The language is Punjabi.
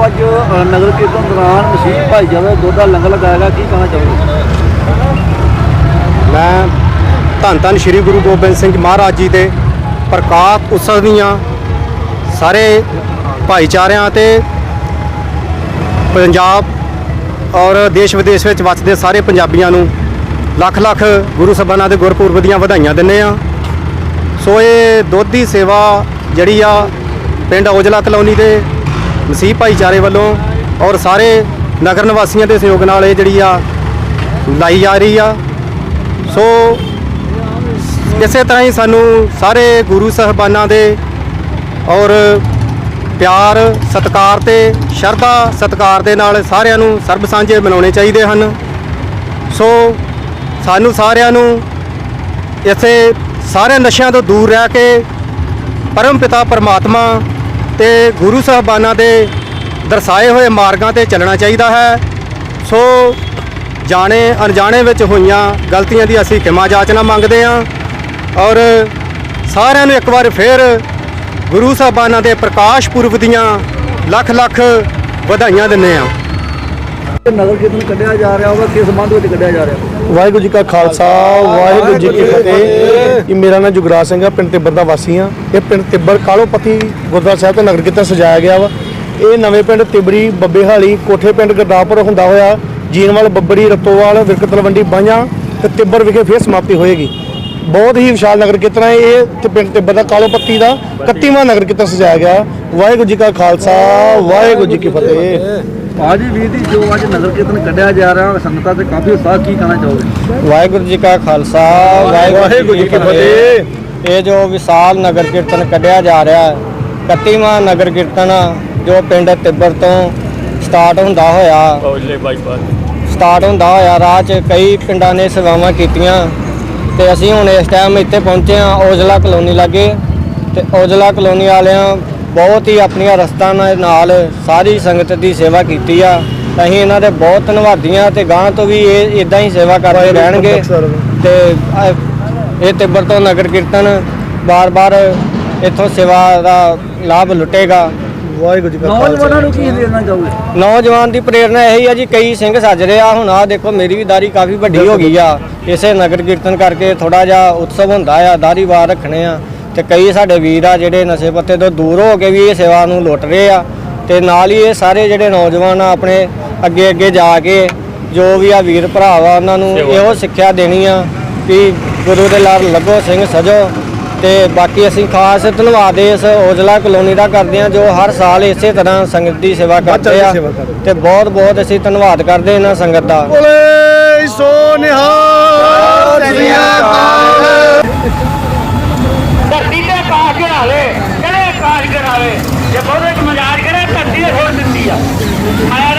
ਨਗਰ ਕੀਰਤਨ ਦੌਰਾਨ ਮਸੀਹ ਭਾਈਚਾਰੇ ਦਾ ਦੁੱਧ ਲੰਗਰ ਲਗਾਏਗਾ ਕੀ ਕਹਿਣਾ ਚਾਹੋਗੇ? ਮੈਂ ਧੰਨ ਧੰਨ ਸ੍ਰੀ ਗੁਰੂ ਗੋਬਿੰਦ ਸਿੰਘ ਮਹਾਰਾਜ ਜੀ ਦੇ ਪ੍ਰਕਾਸ਼ ਉਤਸਵ ਦੀਆਂ, ਸਾਰੇ ਭਾਈਚਾਰਿਆਂ ਤੇ ਪੰਜਾਬ ਔਰ ਦੇਸ਼ ਵਿਦੇਸ਼ ਵਿੱਚ ਵੱਸਦੇ ਸਾਰੇ ਪੰਜਾਬੀਆਂ ਨੂੰ ਲੱਖ ਲੱਖ ਗੁਰੂ ਸਭਾਨਾਂ ਦੇ ਗੁਰਪੁਰਬ ਦੀਆਂ ਵਧਾਈਆਂ ਦਿੰਦੇ ਆ ਸੋ ਇਹ ਦੁੱਧ ਦੀ ਸੇਵਾ ਜਿਹੜੀ ਆ, ਪਿੰਡ ਔਜਲਾ ਕਲੋਨੀ ਦੇ ਮਸੀਹ ਭਾਈਚਾਰੇ ਵੱਲੋਂ ਔਰ ਸਾਰੇ ਨਗਰ ਨਿਵਾਸੀਆਂ ਦੇ ਸਹਿਯੋਗ ਨਾਲ ਇਹ ਜਿਹੜੀ ਆ ਲਾਈ ਜਾ ਰਹੀ ਆ। ਸੋ ਇਸੇ ਤਰ੍ਹਾਂ ਹੀ ਸਾਨੂੰ ਸਾਰੇ ਗੁਰੂ ਸਾਹਿਬਾਨਾਂ ਦੇ ਔਰ ਪਿਆਰ, ਸਤਿਕਾਰ ਤੇ ਸ਼ਰਧਾ, ਸਤਿਕਾਰ ਦੇ ਨਾਲ ਸਾਰਿਆਂ ਨੂੰ ਸਰਬ ਸਾਂਝੇ ਮਨਾਉਣੇ ਚਾਹੀਦੇ ਹਨ। ਸੋ ਸਾਨੂੰ ਸਾਰਿਆਂ ਨੂੰ ਇਸੇ ਸਾਰੇ ਨਸ਼ਿਆਂ ਤੋਂ ਦੂਰ ਰਹਿ ਕੇ ਪਰਮ ਪਿਤਾ ਪਰਮਾਤਮਾ ਤੇ ਗੁਰੂ ਸਾਹਿਬਾਨਾਂ ਦੇ ਦਰਸਾਏ ਹੋਏ ਮਾਰਗਾਂ ਤੇ ਚੱਲਣਾ ਚਾਹੀਦਾ ਹੈ। ਸੋ ਜਾਣੇ ਅਣਜਾਣੇ ਵਿੱਚ ਹੋਈਆਂ ਗਲਤੀਆਂ ਦੀ ਅਸੀਂ ਖਿਮਾ ਜਾਚਨਾ ਮੰਗਦੇ ਹਾਂ ਔਰ ਸਾਰਿਆਂ ਨੂੰ ਇੱਕ ਵਾਰ ਫਿਰ ਗੁਰੂ ਸਾਹਿਬਾਨਾਂ ਦੇ ਪ੍ਰਕਾਸ਼ ਪੁਰਬ ਦੀਆਂ ਲੱਖ ਲੱਖ ਵਧਾਈਆਂ ਦਿੰਦੇ ਹਾਂ। ਨਗਰ ਕੀਰਤਨ ਕੱਢਿਆ ਜਾ ਰਿਹਾ ਹੋਗਾ ਕਿਸ ਸੰਬੰਧ ਵਿੱਚ ਕੱਢਿਆ ਜਾ ਰਿਹਾ? ਵਾਹਿਗੁਰੂ ਜੀ ਕਾ ਖਾਲਸਾ ਵਾਹਿਗੁਰੂ ਜੀ ਕੀ ਫਤਿਹ। ਇਹ ਮੇਰਾ ਨਾਮ ਜੁਗਰਾਜ ਸਿੰਘ ਆ ਪਿੰਡ ਤਿੱਬਰ ਦਾ ਵਾਸੀ ਆ। ਇਹ ਪਿੰਡ ਤਿੱਬਰ ਕਾਲੋਪਤੀ ਗੁਰਦੁਆਰਾ ਸਾਹਿਬ ਤੋਂ ਨਗਰ ਕੀਰਤਨ ਸਜਾਇਆ ਗਿਆ ਵਾ। ਇਹ ਨਵੇਂ ਪਿੰਡ ਤਿਬੜੀ ਬੱਬੇਹਾਲੀ ਕੋਠੇ ਪਿੰਡ ਗੁਰਦਾਸਪੁਰ ਹੁੰਦਾ ਹੋਇਆ। ਜੀਨਵਾਲ ਬੱਬੜੀ ਰਤੋਵਾਲ ਵਿਰਕ ਤਲਵੰਡੀ ਬਾਈਆਂ ਤੇ ਤਿੱਬਰ ਵਿਖੇ ਫੇਰ ਸਮਾਪਤੀ ਹੋਏਗੀ। ਬਹੁਤ ਹੀ ਵਿਸ਼ਾਲ ਨਗਰ ਕੀਰਤਨ ਹੈ ਇਹ ਤੇ ਪਿੰਡ ਤਿੱਬਰ ਦਾ ਕਾਲੋਪੱਤੀ ਦਾ 31ਵਾਂ ਨਗਰ ਕੀਰਤਨ ਸਜਾਇਆ ਗਿਆ। ਵਾਹਿਗੁਰੂ ਜੀ ਕਾ ਖਾਲਸਾ ਵਾਹਿਗੁਰੂ ਜੀ ਕੀ ਫਤਿਹ। ਭਾਜੀ ਵੀਰ ਦੀ ਜੋ ਅੱਜ ਨਗਰ ਕੀਰਤਨ ਕੱਢਿਆ ਜਾ ਰਿਹਾ ਸੰਗਤਾਂ ਤੇ ਕਾਫੀ ਉਤਸ਼ਾਹ ਕੀ ਕਹਿਣਾ ਚਾਹੋਗੇ? ਵਾਹਿਗੁਰੂ ਜੀ ਕਾ ਖਾਲਸਾ ਵਾਹਿਗੁਰੂ ਜੀ ਕੀ ਫਤਿਹ। ਇਹ ਜੋ ਵਿਸ਼ਾਲ ਨਗਰ ਕੀਰਤਨ ਕੱਢਿਆ ਜਾ ਰਿਹਾ ਹੈ 31ਵਾਂ ਨਗਰ ਕੀਰਤਨ ਜੋ ਪਿੰਡ ਤਿੱਬਰ ਤੋਂ ਸਟਾਰਟ ਹੁੰਦਾ ਹੋਇਆ ਸਟਾਰਟ ਹੁੰਦਾ ਹੋਇਆ ਰਾਹ 'ਚ ਕਈ ਪਿੰਡਾਂ ਨੇ ਸੇਵਾਵਾਂ ਕੀਤੀਆਂ ਤੇ ਅਸੀਂ ਹੁਣ ਇਸ ਟਾਈਮ ਇੱਥੇ ਪਹੁੰਚੇ ਹਾਂ ਔਜਲਾ ਕਲੋਨੀ ਲਾਗੇ ਤੇ ਔਜਲਾ ਕਲੋਨੀ ਵਾਲਿਆਂ ਬਹੁਤ ਹੀ ਆਪਣੀਆਂ ਰਸਤਾਂ ਨਾਲ ਸਾਰੀ ਸੰਗਤ ਦੀ ਸੇਵਾ ਕੀਤੀ ਆ। ਅਸੀਂ ਇਹਨਾਂ ਦੇ ਬਹੁਤ ਧੰਨਵਾਦੀਆਂ ਤੇ ਗਾਂ ਤੋਂ ਵੀ ਇਹ ਇਦਾਂ ਹੀ ਸੇਵਾ ਕਰਦੇ ਰਹਿਣਗੇ। ਤੇ ਇਹ ਤਿੱਬਰ ਤੋਂ ਨਗਰ ਕੀਰਤਨ ਬਾਰ-ਬਾਰ ਇੱਥੋਂ ਸੇਵਾ ਦਾ ਲਾਭ ਲੁੱਟੇਗਾ। ਵਾਹਿਗੁਰੂ ਜੀ ਕਾ ਨੌਜਵਾਨਾਂ ਨੂੰ ਕੀ ਦੇਣਾ ਚਾਹੋਗੇ? ਨੌਜਵਾਨ ਦੀ ਪ੍ਰੇਰਣਾ ਇਹੀ ਆ ਜੀ ਕਈ ਸਿੰਘ ਸੱਜ ਰਹੇ ਆ। ਹੁਣ ਆ ਦੇਖੋ ਮੇਰੀ ਵੀ ਦਾੜੀ ਕਾਫੀ ਵੱਡੀ ਹੋ ਗਈ ਆ। ਇਸੇ ਨਗਰ ਕੀਰਤਨ ਕਰਕੇ ਥੋੜਾ ਜਿਹਾ ਉਤਸਵ ਹੁੰਦਾ ਆ ਦਾੜੀ ਵਾਰ ਰੱਖਣੇ ਆ। ਤੇ ਕਈ ਸਾਡੇ ਵੀਰ ਆ ਜਿਹੜੇ ਨਸ਼ੇ ਪੱਤੇ ਤੋਂ ਦੂਰ ਹੋ ਕੇ ਵੀ ਇਹ ਸੇਵਾ ਨੂੰ ਲੁੱਟ ਰਹੇ ਆ ਤੇ ਨਾਲ ਹੀ ਇਹ ਸਾਰੇ ਜਿਹੜੇ ਨੌਜਵਾਨ ਆ ਆਪਣੇ ਅੱਗੇ ਅੱਗੇ ਜਾ ਕੇ ਜੋ ਵੀ ਆ ਵੀਰ ਭਰਾ ਵਾ ਉਹਨਾਂ ਨੂੰ ਇਹੋ ਸਿੱਖਿਆ ਦੇਣੀ ਆ ਕਿ ਗੁਰੂ ਦੇ ਲੜ ਲੱਗੋ ਸਿੰਘ ਸਜੋ ਤੇ ਬਾਕੀ ਅਸੀਂ ਖਾਸ ਧੰਨਵਾਦ ਇਸ ਔਜਲਾ ਕਲੋਨੀ ਦਾ ਕਰਦੇ ਹਾਂ ਜੋ ਹਰ ਸਾਲ ਇਸੇ ਤਰ੍ਹਾਂ ਸੰਗਤ ਦੀ ਸੇਵਾ ਕਰਦੇ ਆ। ਤੇ ਬਹੁਤ ਬਹੁਤ ਅਸੀਂ ਧੰਨਵਾਦ ਕਰਦੇ ਇਹਨਾਂ ਸੰਗਤ ਦਾ। ਬੋਲੇ ਸੋ ਨਿਹਾਲ ਤੇ ਕਾਜ ਘਰਾਵੇ ਕਿਹੜੇ ਕਾਜ ਘਰਾਵੇ ਜੇ ਬਹੁਤੇ ਚ ਮਜ਼ਾਕ ਕਰੇ ਧਰਤੀ ਤੇ ਛੋੜ ਦਿੰਦੀ ਆ